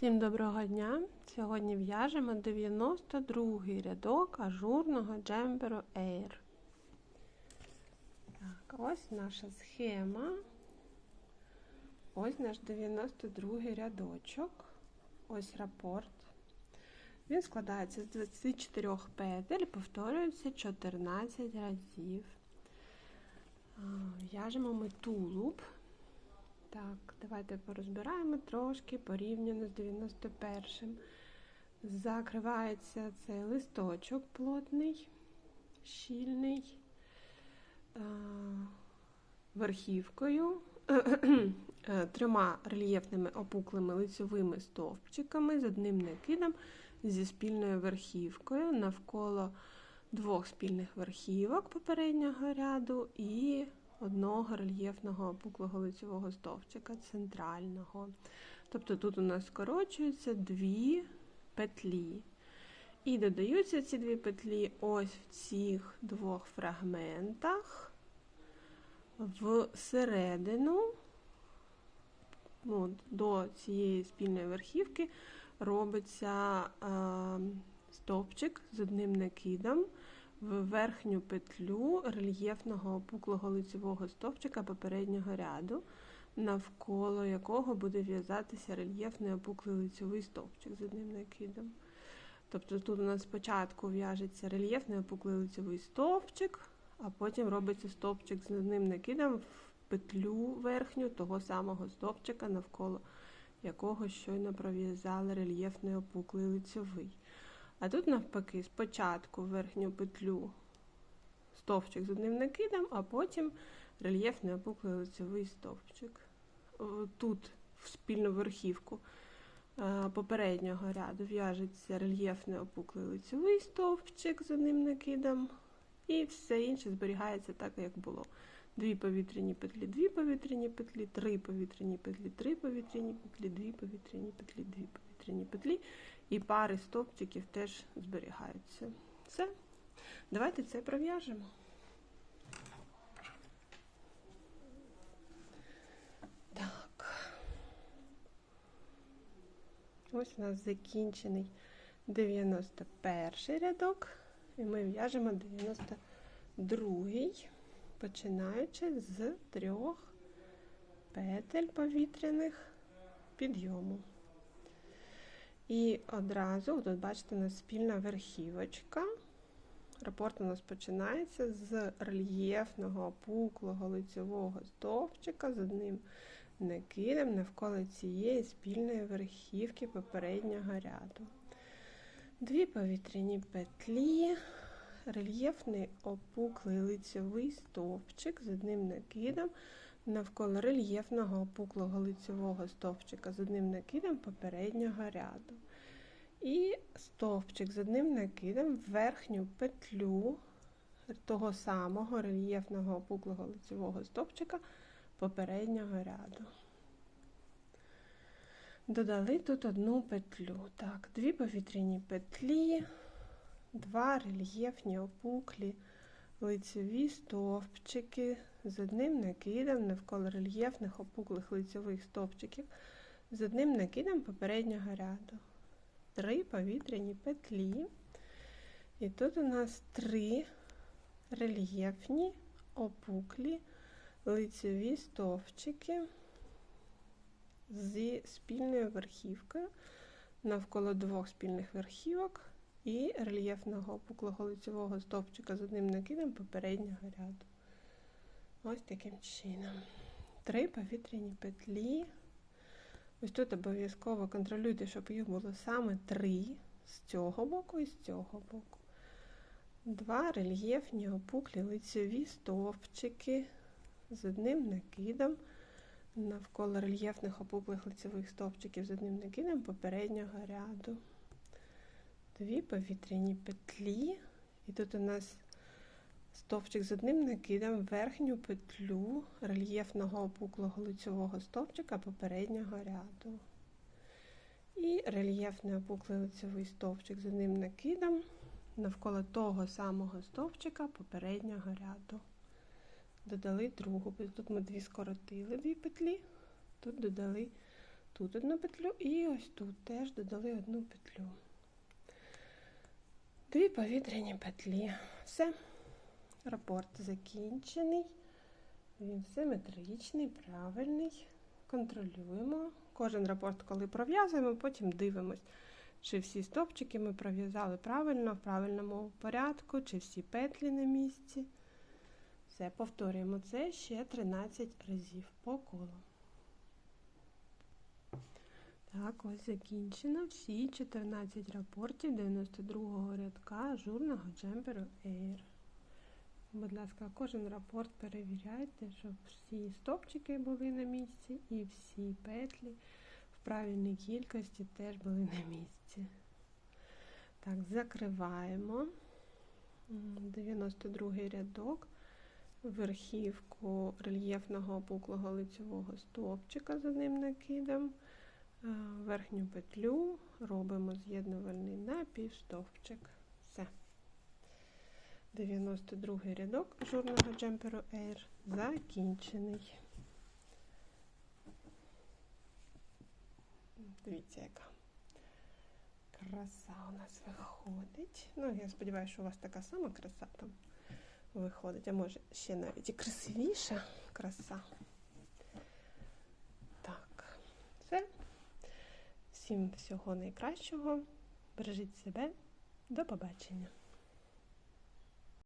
Всім доброго дня! Сьогодні в'яжемо 92 рядок ажурного джемперу Air. Так, ось наша схема. Ось наш 92 рядочок. Ось рапорт. Він складається з 24 петель, повторюється 14 разів. В'яжемо ми тулуб. Так, давайте порозбираємо трошки порівняно з 91-м. Закривається цей листочок плотний, щільний, верхівкою, трьома рельєфними опуклими лицьовими стовпчиками з одним накидом зі спільною верхівкою навколо двох спільних верхівок попереднього ряду і одного рельєфного опуклого лицевого стовпчика центрального. Тобто тут у нас скорочуються дві петлі. І додаються ці дві петлі ось в цих двох фрагментах всередину от, до цієї спільної верхівки робиться е, стовпчик з одним накидом в верхню петлю рельєфного опуклого лицевого стовпчика попереднього ряду, навколо якого буде в'язатися рельєфний опуклий лицевий стовпчик з одним накидом. Тобто тут у нас спочатку в'яжеться рельєфний опуклий лицевий стовпчик, а потім робиться стовпчик з одним накидом в петлю верхню того самого стовпчика, навколо якого щойно пров'язали рельєфний опуклий лицевий. А тут, навпаки, спочатку верхню петлю стовпчик з одним накидом, а потім рельєфний опуклий лицевий стовпчик. Тут в спільну верхівку е, попереднього ряду в'яжеться рельєфний опуклий лицевий стовпчик з одним накидом, і все інше зберігається так, як було. Дві повітряні петлі, дві повітряні петлі, три повітряні петлі, три повітряні петлі, дві повітряні петлі, дві повітряні. І пари стовпчиків теж зберігаються. Все. Давайте це пров'яжемо. Так. Ось у нас закінчений 91 рядок, і ми в'яжемо 92, починаючи з трьох петель повітряних підйому. І одразу, тут, бачите, у нас спільна верхівочка. Рапорт у нас починається з рельєфного опуклого лицевого стовпчика з одним накидом навколо цієї спільної верхівки попереднього ряду. Дві повітряні петлі, рельєфний опуклий лицевий стовпчик з одним накидом навколо рельєфного опуклого лицевого стовпчика з одним накидом попереднього ряду. І стовпчик з одним накидом в верхню петлю того самого рельєфного опуклого лицевого стовпчика попереднього ряду. Додали тут одну петлю. Так, дві повітряні петлі, два рельєфні опуклі лицеві стовпчики з одним накидом навколо рельєфних опуклих лицевих стовпчиків з одним накидом попереднього ряду. Три повітряні петлі. І тут у нас три рельєфні опуклі лицеві стовпчики зі спільною верхівкою навколо двох спільних верхівок і рельєфного опуклого лицевого стовпчика з одним накидом попереднього ряду. Ось таким чином. Три повітряні петлі. Ось тут обов'язково контролюйте, щоб їх було саме три з цього боку і з цього боку. Два рельєфні опуклі лицеві стовпчики з одним накидом навколо рельєфних опуклих лицевих стовпчиків з одним накидом попереднього ряду. Дві повітряні петлі. І тут у нас стовпчик з одним накидом верхню петлю рельєфного опуклого лицевого стовпчика попереднього ряду. І рельєфний опуклий лицевий стовпчик з одним накидом навколо того самого стовпчика попереднього ряду. Додали другу, петлю. тут ми дві скоротили дві петлі, тут додали тут одну петлю і ось тут теж додали одну петлю. Дві повітряні петлі. Все. Рапорт закінчений. Він симетричний, правильний. Контролюємо. Кожен рапорт, коли пров'язуємо, потім дивимось, чи всі стовпчики ми пров'язали правильно, в правильному порядку, чи всі петлі на місці. Все, повторюємо це ще 13 разів по колу. Так, ось закінчено всі 14 рапортів 92-го рядка журного джемперу Air. Будь ласка, кожен рапорт перевіряйте, щоб всі стопчики були на місці і всі петлі в правильній кількості теж були на місці. Так, закриваємо 92 рядок, верхівку рельєфного опуклого лицевого стовпчика з одним накидом, верхню петлю робимо з'єднувальний напівстовпчик. Все. 92 рядок журного джемперу Air закінчений. Дивіться, яка краса у нас виходить. Ну, я сподіваюся, що у вас така сама краса там виходить, а може ще навіть і красивіша краса. Так, все. Всім всього найкращого. Бережіть себе. До побачення.